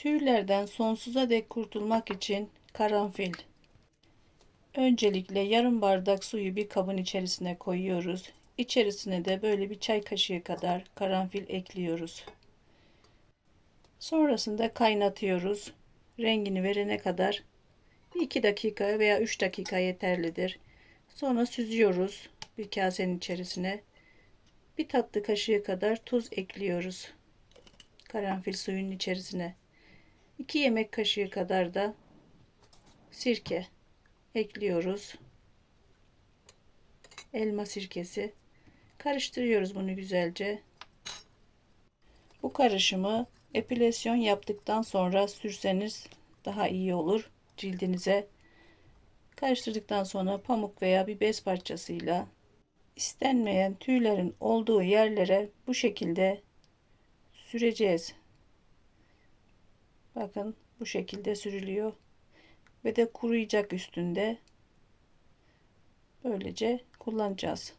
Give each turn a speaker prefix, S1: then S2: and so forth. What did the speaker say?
S1: Tüylerden sonsuza dek kurtulmak için karanfil. Öncelikle yarım bardak suyu bir kabın içerisine koyuyoruz. İçerisine de böyle bir çay kaşığı kadar karanfil ekliyoruz. Sonrasında kaynatıyoruz. Rengini verene kadar 2 dakika veya 3 dakika yeterlidir. Sonra süzüyoruz bir kasenin içerisine. Bir tatlı kaşığı kadar tuz ekliyoruz. Karanfil suyunun içerisine. 2 yemek kaşığı kadar da sirke ekliyoruz. Elma sirkesi. Karıştırıyoruz bunu güzelce. Bu karışımı epilasyon yaptıktan sonra sürseniz daha iyi olur cildinize. Karıştırdıktan sonra pamuk veya bir bez parçasıyla istenmeyen tüylerin olduğu yerlere bu şekilde süreceğiz. Bakın bu şekilde sürülüyor ve de kuruyacak üstünde. Böylece kullanacağız.